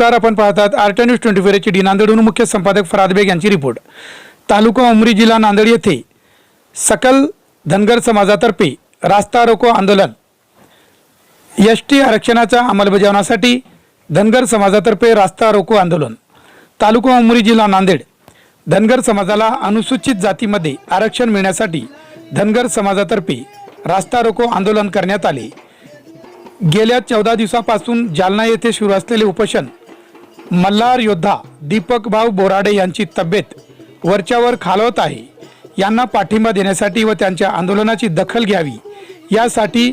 नमस्कार आपण पाहतात art news twenty four H D नांदेडहून मुख्य संपादक फराद बेग यांची रिपोर्ट. तालुका उमरी जिल्हा नांदेड येथे सकल धनगर समाजातर्फे रास्ता रोको आंदोलन एस टी आरक्षणाच्या अंमलबजावण्यासाठी धनगर समाजातर्फे रास्ता रोको आंदोलन. तालुका उमरी जिल्हा नांदेड धनगर समाजाला अनुसूचित जातीमध्ये आरक्षण मिळण्यासाठी धनगर समाजातर्फे रास्ता रोको आंदोलन करण्यात आले. गेल्या चौदा दिवसापासून जालना येथे सुरू असलेले उपोषण मल्हार योद्धा दीपक भाऊ बोराडे यांची तब्येत वरच्यावर खालवत आहे. यांना पाठिंबा देण्यासाठी व त्यांच्या आंदोलनाची दखल घ्यावी. यासाठी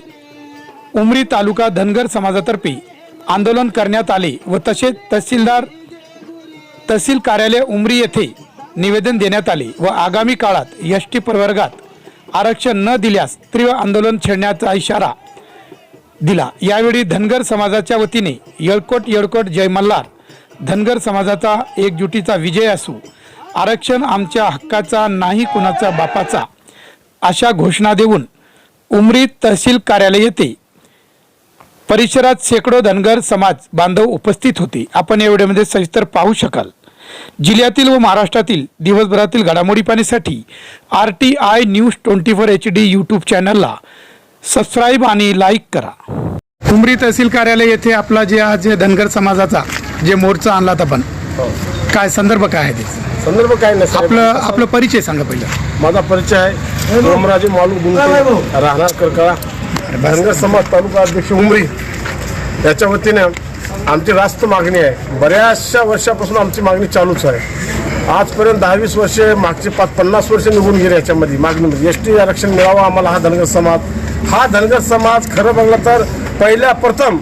उमरी तालुका धनगर समाजातर्फे आंदोलन करण्यात आले व तसेच तहसीलदार तहसील कार्यालय उमरी येथे निवेदन देण्यात आले व आगामी काळात एस टी प्रवर्गात आरक्षण न दिल्यास तीव्र आंदोलन छेडण्याचा इशारा दिला. यावेळी धनगर समाजाच्या वतीने येळकोट येळकोट जय मल्हार धनगर समाजाचा एकजुटीचा विजय असू आरक्षण आमच्या हक्काचा नाही कुणाचा बापाचा अशा घोषणा देऊन उमरी तहसील कार्यालय येथे परिसरात शेकडो धनगर समाज बांधव उपस्थित होते. आपण या व्हिडिओमध्ये सविस्तर पाहू शकाल. जिल्ह्यातील व महाराष्ट्रातील दिवसभरातील घडामोडी पाहण्यासाठी R T I news twenty four H D YouTube चॅनलला सबस्क्राईब आणि लाईक करा. उमरी तहसील कार्यालय येथे आपला जे आज धनगर समाजाचा जे मोर्चा आणलात आपण काय संदर्भ काय आहे संदर्भ काय नाही साहेब. आपलं आपलं परिचय सांगा पहिलं. माझा परिचय आहे. सोमराजे मालू गुंटे राहणार करकळा. धनगर समाज तालुका अध्यक्ष उमरी. याच्या वतीने आमची रास्त मागणी आहे. बऱ्याचशा वर्षापासून आमची मागणी चालूच आहे. आजपर्यंत दहा वीस वर्षे मागचे पाच पन्नास वर्ष निघून गेले याच्यामध्ये मागणीमध्ये. एस टी आरक्षण मिळावं आम्हाला हा धनगर समाज. हा धनगर समाज खरं बघलं तर पहिल्या प्रथम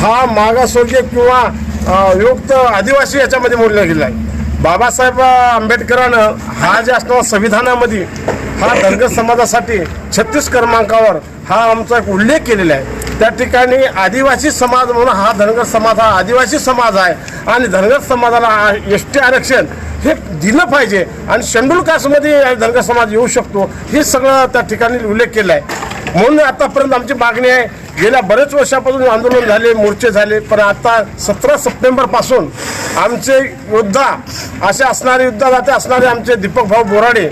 हा मागासवर्गीय किंवा युक्त आदिवासी याच्यामध्ये मोडला गेला आहे. बाबासाहेब आंबेडकरानं हा जे असणारा संविधानामध्ये हा धनगर समाजासाठी छत्तीस क्रमांकावर हा आमचा एक उल्लेख केलेला आहे. त्या ठिकाणी आदिवासी समाज म्हणून हा धनगर समाज हा आदिवासी समाज आहे. आणि धनगर समाजाला एस टी आरक्षण हे दिलं पाहिजे. आणि शेड्यूल कास्टमध्ये धनगर समाज येऊ शकतो हे सगळं त्या ठिकाणी उल्लेख केला आहे. म्हणून आतापर्यंत आमची मागणी आहे गेल्या बरेच वर्षापासून आंदोलन झाले मोर्चे झाले पण आता सतरा सप्टेंबरपासून आमचे योद्धा असे असणारे युद्धदाते असणारे आमचे दीपक भाऊ बोराडे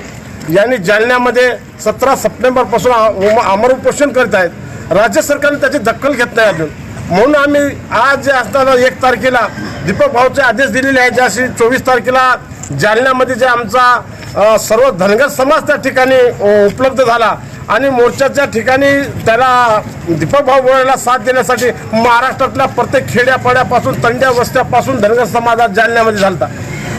यांनी जालन्यामध्ये सतरा सप्टेंबरपासून अमर उपोषण करत आहेत. राज्य सरकारने त्याची दखल घेत नाही अजून. म्हणून आम्ही आज जे असताना एक तारखेला दीपक भाऊचे आदेश दिलेले आहेत ज्याशी चोवीस तारखेला जालन्यामध्ये जे आमचा सर्व धनगर समाज त्या ठिकाणी उपलब्ध झाला. आणि मोर्चाच्या ठिकाणी त्याला दीपक भाऊ बोरायला साथ देण्यासाठी महाराष्ट्रातल्या प्रत्येक खेड्यापाड्यापासून तंड्या वस्त्यापासून धनगर समाजात जालन्यामध्ये झालता.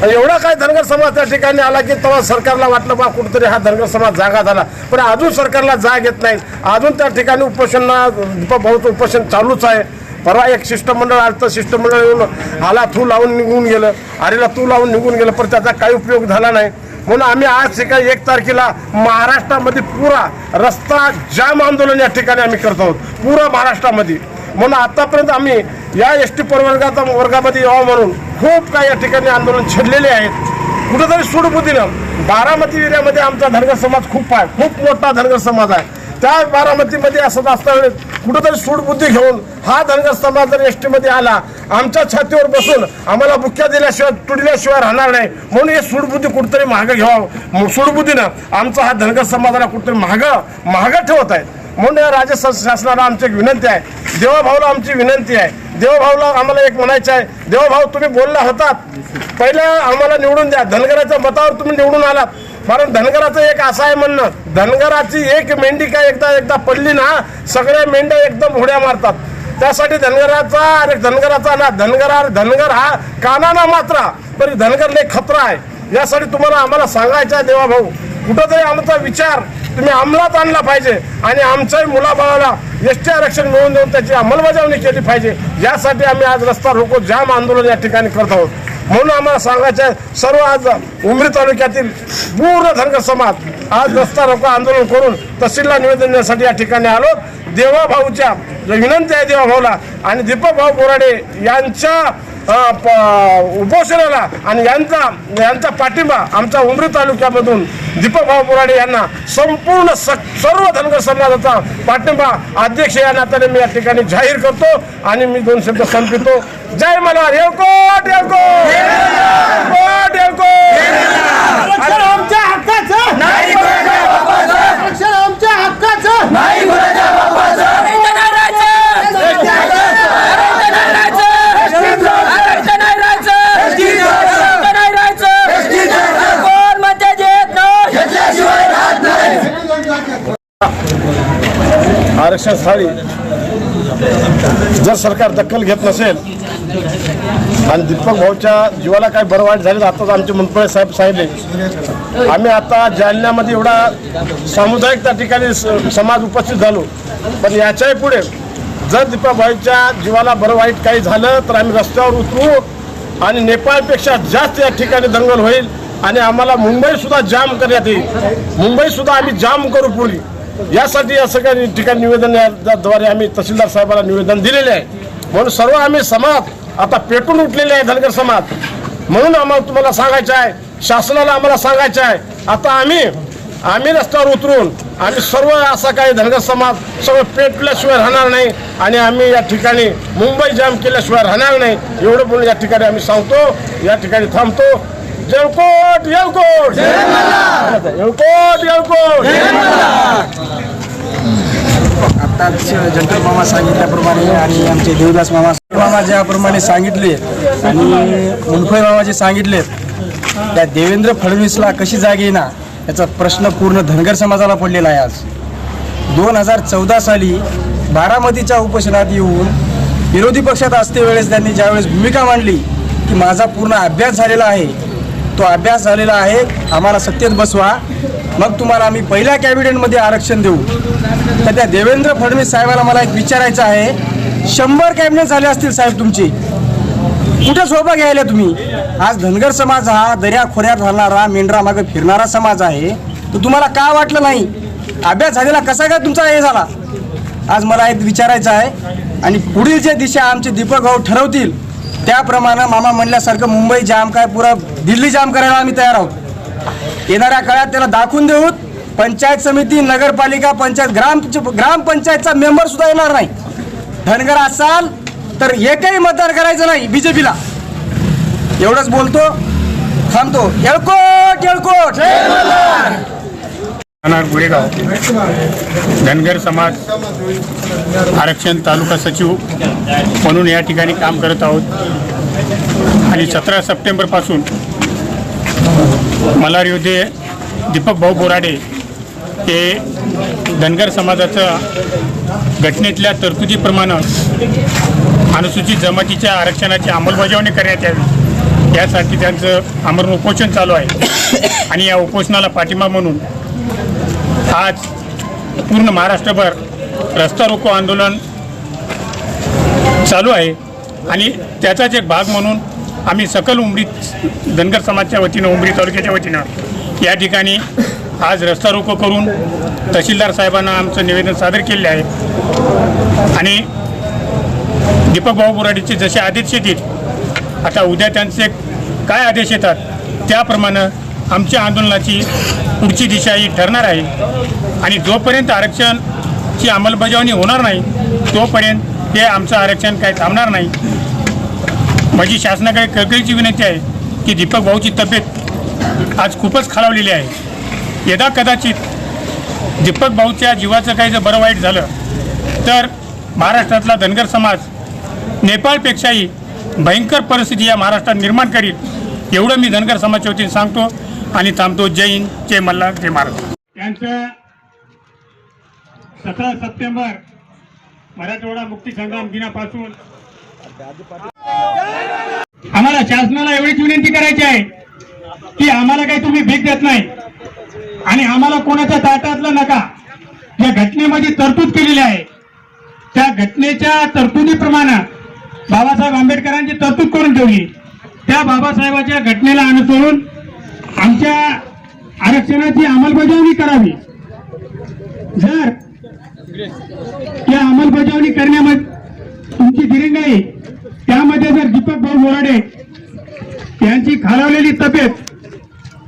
एवढा काय धनगर समाज त्या ठिकाणी आला की तेव्हा सरकारला वाटलं बा कुठेतरी हा धनगर समाज जागा झाला. पण अजून सरकारला जाग येत नाही. अजून त्या ठिकाणी उपोषणा दीपक भाऊचं उपोषण चालूच आहे. परवा एक शिष्टमंडळ आलं तर शिष्टमंडळ येऊन आला थू लावून निघून गेलं. आरेला तू लावून निघून गेलं पण त्याचा काही उपयोग झाला नाही. म्हणून आम्ही आज सकाळी एक तारखेला महाराष्ट्रामध्ये पुरा रस्ता जाम आंदोलन या ठिकाणी आम्ही करत आहोत. पुरा महाराष्ट्रामध्ये. म्हणून आतापर्यंत आम्ही या एस टी प्रवर्गाचा वर्गामध्ये यावं म्हणून खूप काही या ठिकाणी आंदोलन छेडलेले आहेत. कुठंतरी सूडबुद्धीनं बारामती एरियामध्ये आमचा धनगर समाज खूप आहे. खूप मोठा धनगर समाज आहे. त्या बारामतीमध्ये असं असताना कुठंतरी सूडबुद्धी घेऊन हा धनगर समाज जर एस टीमध्ये आला. आमच्या छातीवर बसून आम्हाला बुक्क्या दिल्याशिवाय तुडल्याशिवाय राहणार नाही. म्हणून हे सूडबुद्धी कुठंतरी महाग घ्यावं. सूडबुद्धीनं आमचा हा धनगर समाजाला कुठंतरी महाग महाग ठेवत आहे म्हणून या राज्य शासनाला आमची एक विनंती आहे. देवाभाऊला आमची विनंती आहे. देवाभाऊला आम्हाला एक म्हणायचं आहे. देवाभाऊ तुम्ही बोलला होतात. पहिल्या आम्हाला निवडून द्या. धनगराच्या मतावर तुम्ही निवडून आलात. कारण धनगराचं एक असं आहे म्हणणं. धनगराची एक मेंढी काय एकदा एकदा पडली ना सगळ्या मेंढ्या एकदम उड्या मारतात. त्यासाठी धनगराचा अरे धनगराचा ना धनगरा धनगर हा काना ना मात्रा तरी धनगर लय खतरा आहे. यासाठी तुम्हाला आम्हाला सांगायचं आहे देवा भाऊ. कुठंतरी आमचा विचार तुम्ही अंमलात आणला पाहिजे आणि आमच्याही मुलाबाळाला एसटी आरक्षण मिळवून देऊन त्याची अंमलबजावणी केली पाहिजे. यासाठी आम्ही आज रस्ता रोको जाम आंदोलन या ठिकाणी करत आहोत. म्हणून आम्हाला सांगायचं आहे सर्व आज उमरी तालुक्यातील पूर्ण धनगर समाज आज रस्ता रोको आंदोलन करून तहसीलला निवेदन देण्यासाठी या ठिकाणी आलो. देवाभाऊच्या विनंती आहे देवाभाऊला. आणि दीपक भाऊ बोराडे यांच्या उपोषणाला आणि यांचा यांचा पाठिंबा आमच्या उमरी तालुक्यामधून दीपक भाऊ बोराडे यांना संपूर्ण स- सर्व धनगर समाजाचा पाठिंबा अध्यक्ष या नात्याने मी या ठिकाणी जाहीर करतो आणि मी दोन शब्द संपितो जय येळकोट येळकोट येळकोट आरक्षण आमच्या हक्काचं नाही आरक्षण आमच्या हक्काचं नाही आरक्षण स्थाळी जर सरकार दखल घेत नसेल आणि दीपक भाऊच्या जीवाला काय बरं वाईट झालं आताच आमचे मुनपळे साहेब सांगितले. आम्ही आता जालन्यामध्ये एवढा सामुदायिक त्या ठिकाणी स- समाज उपस्थित झालो. पण याच्याही पुढे जर दीपक भाऊच्या जीवाला बरं वाईट काही झालं तर आम्ही रस्त्यावर उतरू आणि नेपाळपेक्षा जास्त या ठिकाणी दंगल होईल आणि आम्हाला मुंबईसुद्धा जाम करण्यात येईल. मुंबईसुद्धा आम्ही जाम करू पुढे. यासाठी या काही ठिकाणी निवेदनद्वारे आम्ही तहसीलदार साहेबांना निवेदन दिलेले आहे. म्हणून सर्व आम्ही समाज आता पेटून उठलेले आहे धनगर समाज. म्हणून आम्हाला तुम्हाला सांगायचं आहे शासनाला आम्हाला सांगायचं आहे आता आम्ही आम्ही रस्त्यावर उतरून आम्ही सर्व असा काही धनगर समाज सर्व पेटल्याशिवाय राहणार नाही आणि आम्ही या ठिकाणी मुंबई जाम केल्याशिवाय राहणार नाही. एवढं बोलून या ठिकाणी आम्ही सांगतो या ठिकाणी थांबतो. येळकोट येळकोट येळकोट येळकोट आताच जनरल मामा सांगितल्याप्रमाणे आणि आमचे देवदास मामा मामा ज्याप्रमाणे सांगितले आणि मुनफय मामा जे सांगितले त्या देवेंद्र फडणवीसला कशी जाग येईना याचा प्रश्न पूर्ण धनगर समाजाला पडलेला आहे आज. दोन हजार चौदा साली बारामतीच्या उपोषणात येऊन विरोधी पक्षात असते वेळेस त्यांनी ज्यावेळेस भूमिका मांडली की माझा पूर्ण अभ्यास झालेला आहे तो अभ्यास झालेला आहे. आम्हाला सत्तेत बसवा. मग तुम्हाला आम्ही पहिल्या कॅबिनेटमध्ये आरक्षण देऊ. तर त्या देवेंद्र फडणवीस साहेबाला मला एक विचारायचं आहे. शंभर कॅबिनेट झाले असतील साहेब तुमचे. कुठे सोबा घ्यायला तुम्ही? आज धनगर समाज हा दर्या खोऱ्यात राहणारा मेंढरा मागे फिरणारा समाज आहे. तर तुम्हाला का वाटलं नाही? अभ्यास झालेला कसा काय तुमचा हे झाला? आज मला एक विचारायचं आहे. आणि पुढील जे दिशा आमचे दीपक भाऊ ठरवतील त्याप्रमाणे मामा म्हणल्यासारखं मुंबई जाम काय पुरा दिल्ली जाम करायला आम्ही तयार आहोत. येणाऱ्या काळात त्याला दाखवून देऊ. पंचायत समिती नगरपालिका पंचायत ग्राम ग्रामपंचायतचा मेंबर सुद्धा येणार नाही. धनगर असाल तर एकही मतदान करायचं नाही बीजेपीला. एवढंच बोलतो. थांबतो. येळकोट येळकोट. राहणार गुरेगाव. धनगर समाज आरक्षण तालुका सचिव म्हणून या ठिकाणी काम करत आहोत. आणि सतरा सप्टेंबरपासून मल्हार योद्धे दीपक भाऊ बोराडे हे धनगर समाजाचं घटनेतल्या तरतुदीप्रमाणे अनुसूचित जमातीच्या आरक्षणाची अंमलबजावणी करण्यात यावी. यासाठी त्यांचं आमरण उपोषण चालू आहे. आणि या उपोषणाला पाठिंबा म्हणून आज पूर्ण महाराष्ट्रभर रस्ता रोको आंदोलन चालू आहे. आणि त्याचाच एक भाग म्हणून आम्ही सकल उमरी धनगर समाजच्या वतीनं उमरी तालुक्याच्या वतीनं या ठिकाणी आज रस्ता रोको करून तहसीलदार साहेबांना आमचं निवेदन सादर केले आहे. आणि दीपक भाऊ बोराडीचे जसे आदेश येतील आता उद्या त्यांचे काय आदेश येतात त्याप्रमाणे आमच्या आंदोलनाची पुढची दिशा ही ठरणार आहे. आणि जोपर्यंत आरक्षणची अंमलबजावणी होणार नाही तोपर्यंत हे आमचं आरक्षण काही थांबणार नाही. माझी शासनाकडे कळकळीची विनंती आहे की दीपक भाऊची तब्येत आज खूपच खालावलेली आहे. यदा कदाचित दीपक भाऊच्या जीवाचं काही जर बरं वाईट झालं तर महाराष्ट्रातला धनगर समाज नेपाळपेक्षाही भयंकर परिस्थिती या महाराष्ट्रात निर्माण करील एवढं मी धनगर समाजच्या वतीने सांगतो आणि थांबतो. जय हिंद जय मल्हार जय महाराज. त्यांचं सतरा सप्टेंबर मराठवाडा मुक्ती संग्राम दिनापासून आम्हाला शासनाला एवढीच विनंती करायची आहे की आम्हाला काही तुम्ही भीक देत नाही. आणि आम्हाला कोणाच्या ताटातलं नका. या घटनेमध्ये तरतूद केलेली आहे. त्या घटनेच्या तरतुदीप्रमाणे बाबासाहेब आंबेडकरांची तरतूद करून ठेवली. त्या बाबासाहेबाच्या घटनेला अनुसरून आमच्या आरक्षणाची अंमलबजावणी करावी. जर या अंमलबजावणी करण्यामध्ये तुमची दिरंगाई त्यामध्ये जर दीपक भाऊ बोराडे यांची खालावलेली तब्येत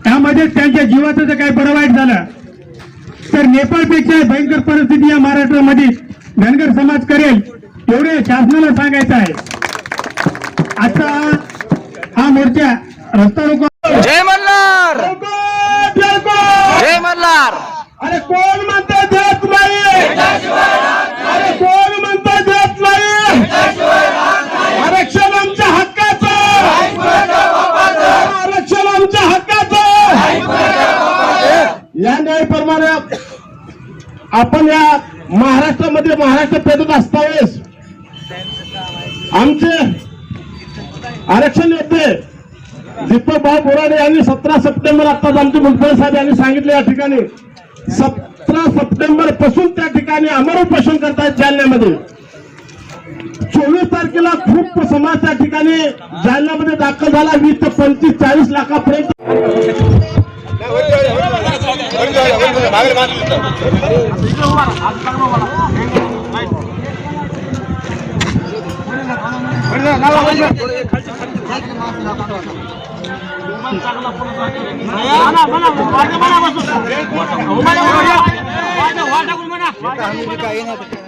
त्यामध्येच त्यांच्या जीवाचं जर काही बरं वाईट झालं तर नेपाळपेक्षा भयंकर परिस्थिती या महाराष्ट्रामध्ये धनगर समाज करेल एवढे शासनाला सांगायचं आहे. आता मोर्चा रस्ता रोको. जय मल्हार! जय मल्हार! अरे कोण म्हणतं देत नाही अरे कोण म्हणतं देत नाही आरक्षण आमच्या हक्काचं. आरक्षण आमच्या हक्काचं. या न्यायप्रमाणे आपण या महाराष्ट्रामध्ये महाराष्ट्र पेटत असतावेळेस आमचे आरक्षण येते दीपक भाऊ बोराडे यांनी सतरा सप्टेंबर आताच आमचे मुलपण साहेब यांनी सांगितले या ठिकाणी. सतरा सप्टेंबरपासून त्या ठिकाणी अमर उपोषण करतायत जालन्यामध्ये. चोवीस तारखेला खूप समाज त्या ठिकाणी जालन्यामध्ये दाखल झाला. वीस ते पंचवीस चाळीस लाखापर्यंत. काय